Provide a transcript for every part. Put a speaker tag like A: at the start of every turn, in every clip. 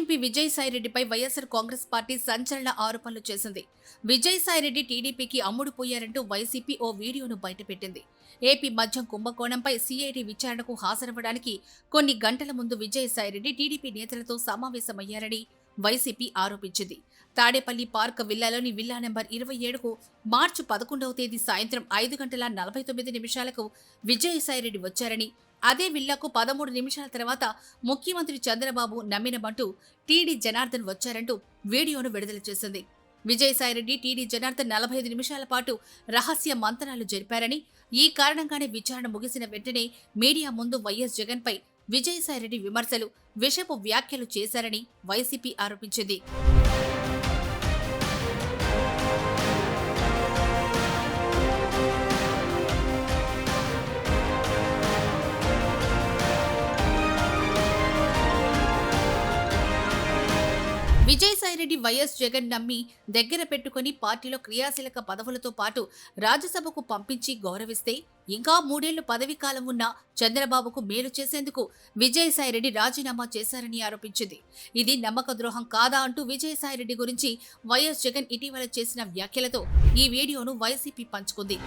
A: MP విజయసాయిరెడ్డిపై YSR Congress party సంచలన ఆరోపణలు చేసింది. విజయసాయిరెడ్డి టీడీపీకి అమ్ముడు పోయారంటూ వైసీపీ ఓ వీడియోను బయటపెట్టింది. ఏపీ మద్యం కుంభకోణంపై సీఐడి విచారణకు హాజరవ్వడానికి కొన్ని గంటల ముందు విజయసాయిరెడ్డి టీడీపీ నేతలతో సమావేశమయ్యారని వైసీపీ ఆరోపించింది. తాడేపల్లి పార్క్ విల్లాలోని విల్లా నెంబర్ ఇరవై ఏడుకు మార్చి పదకొండవ తేదీ సాయంత్రం ఐదు గంటల నలభై తొమ్మిది నిమిషాలకు విజయసాయిరెడ్డి వచ్చారని అదే విల్లాకు పదమూడు నిమిషాల తర్వాత ముఖ్యమంత్రి చంద్రబాబు నమ్మినమంటూ టీడీ జనార్దన్ వచ్చారంటూ వీడియోను విడుదల చేసింది. విజయసాయిరెడ్డి టీడీ జనార్దన్ నలభై ఐదు నిమిషాల పాటు రహస్య మంతనాలు జరిపారని ఈ కారణంగానే విచారణ ముగిసిన వెంటనే మీడియా ముందు వైఎస్ జగన్పై విజయసాయిరెడ్డి విమర్శలు విషపు వ్యాఖ్యలు చేశారని వైసీపీ ఆరోపించింది. విజయసాయిరెడ్డి వైఎస్ జగన్ నమ్మి దగ్గర పెట్టుకుని పార్టీలో క్రియాశీలక పదవులతో పాటు రాజ్యసభకు పంపించి గౌరవిస్తే ఇంకా మూడేళ్ళు పదవీ కాలం ఉన్న చంద్రబాబుకు మేలు చేసేందుకు విజయసాయిరెడ్డి రాజీనామా చేశారని ఆరోపించింది. ఇది నమ్మక ద్రోహం కాదా అంటూ విజయసాయిరెడ్డి గురించి వైఎస్ జగన్ ఇటీవల చేసిన వ్యాఖ్యలతో ఈ వీడియోను వైసీపీ పంచుకుంది.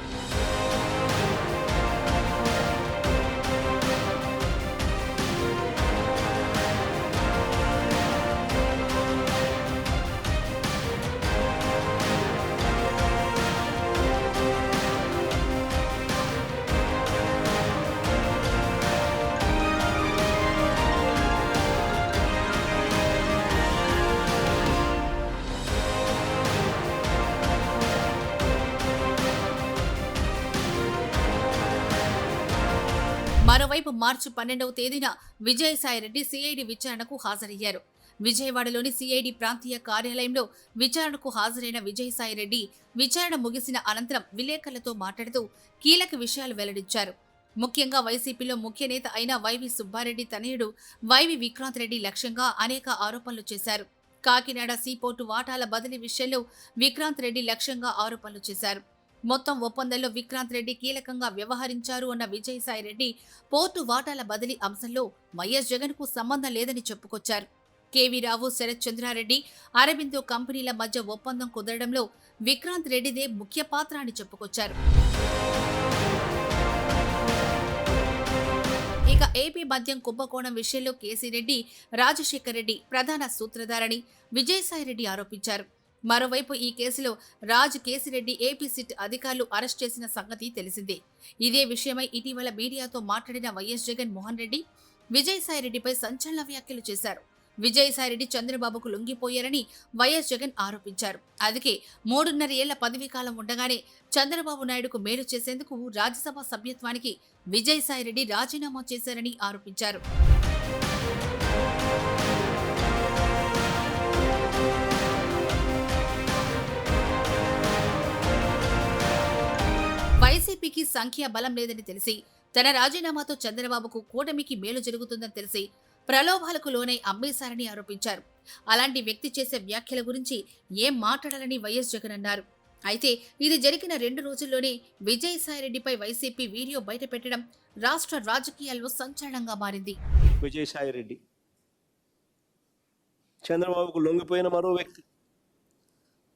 A: మరోవైపు మార్చి పన్నెండవ తేదీన విజయసాయిరెడ్డి సిఐడి విచారణకు హాజరయ్యారు. విజయవాడలోని సిఐడి ప్రాంతీయ కార్యాలయంలో విచారణకు హాజరైన విజయసాయిరెడ్డి విచారణ ముగిసిన అనంతరం విలేకరులతో మాట్లాడుతూ కీలక విషయాలు వెల్లడించారు. ముఖ్యంగా వైసీపీలో ముఖ్య నేత అయిన వైవి సుబ్బారెడ్డి తనయుడు వైవి విక్రాంత్ రెడ్డి లక్ష్యంగా అనేక ఆరోపణలు చేశారు. కాకినాడ సీపోర్టు వాటాల బదిలీ విషయంలో విక్రాంత్ రెడ్డి లక్ష్యంగా ఆరోపణలు చేశారు. మొత్తం ఒప్పందంలో విక్రాంత్ రెడ్డి కీలకంగా వ్యవహరించారు అన్న విజయసాయిరెడ్డి పోర్టు వాటాల బదిలీ అంశంలో వైఎస్ జగన్కు సంబంధం లేదని చెప్పుకొచ్చారు. కేవీ రావు శరత్ చంద్రారెడ్డి అరబిందో కంపెనీల మధ్య ఒప్పందం కుదరడంలో విక్రాంత్ రెడ్డిదే ముఖ్య పాత్ర అని చెప్పుకొచ్చారు. ఇక ఏపీ మద్యం కుంభకోణం విషయంలో కేసీ రెడ్డి రాజశేఖర్ రెడ్డి ప్రధాన సూత్రధారని విజయసాయిరెడ్డి ఆరోపించారు. మరోవైపు ఈ కేసులో రాజ్ కేసిరెడ్డి ఏపీ సిట్ అధికారులు అరెస్ట్ చేసిన సంగతి తెలిసిందే. ఇదే విషయమై ఇటీవల మీడియాతో మాట్లాడిన వైఎస్ జగన్ మోహన్ రెడ్డి విజయసాయిరెడ్డిపై సంచలన వ్యాఖ్యలు చేశారు. విజయసాయిరెడ్డి చంద్రబాబుకు లొంగిపోయారని వైఎస్ జగన్ ఆరోపించారు. అందుకే మూడున్నర ఏళ్ళ పదవీ కాలం ఉండగానే చంద్రబాబు నాయుడుకు మేలు చేసేందుకు రాజ్యసభ సభ్యత్వానికి విజయసాయిరెడ్డి రాజీనామా చేశారని ఆరోపించారు. వైసీపీకి సంఖ్యా బలం లేదని తెలిసి తన రాజీనామాతో చంద్రబాబుకు కూటమికి మేలు జరుగుతుందని తెలిసి ప్రలోభాలకు లోనై అమ్మేశారని ఆరోపించారు. అలాంటి వ్యక్తి చేసే వ్యాఖ్యల గురించి ఏం మాట్లాడాలని వైఎస్ జగన్ అన్నారు. అయితే ఇది జరిగిన రెండు రోజుల్లోనే విజయసాయిరెడ్డిపై వైసీపీ వీడియో బయటపెట్టడం రాష్ట్ర రాజకీయాల్లో సంచలనంగా మారింది.
B: విజయసాయిరెడ్డి. చంద్రబాబుకు లొంగిపోయిన మరో వ్యక్తి.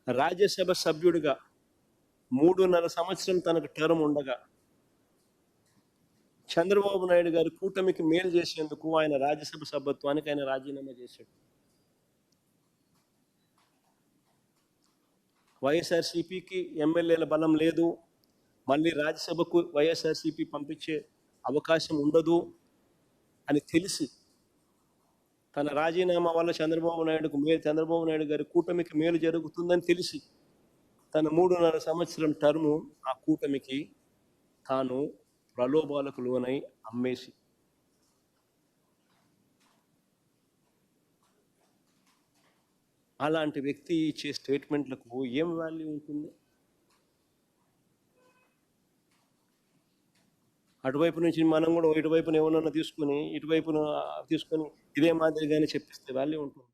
B: రాజ్యసభ సభ్యుడిగా మూడున్నర సంవత్సరం తనకు టర్మ్ ఉండగా చంద్రబాబు నాయుడు గారి కూటమికి మేలు చేసేందుకు ఆయన రాజ్యసభ సభ్యత్వానికి ఆయన రాజీనామా చేశాడు. వైఎస్ఆర్సీపీకి ఎమ్మెల్యేల బలం లేదు. మళ్ళీ రాజ్యసభకు వైఎస్ఆర్సీపీ పంపించే అవకాశం ఉండదు అని తెలిసి తన రాజీనామా వల్ల చంద్రబాబు నాయుడుకు మేలు చంద్రబాబు నాయుడు గారి కూటమికి మేలు జరుగుతుందని తెలిసి తన మూడున్నర సంవత్సరం టర్ము ఆ కూటమికి తాను ప్రలోభాలకు లోనై అమ్మేసి అలాంటి వ్యక్తి ఇచ్చే స్టేట్మెంట్లకు ఏం వాల్యూ ఉంటుంది? అటువైపు నుంచి మనం కూడా ఇటువైపున ఏమన్నా తీసుకుని ఇటువైపున తీసుకొని ఇదే మాదిరిగానే చెప్పిస్తే వాల్యూ ఉంటుంది.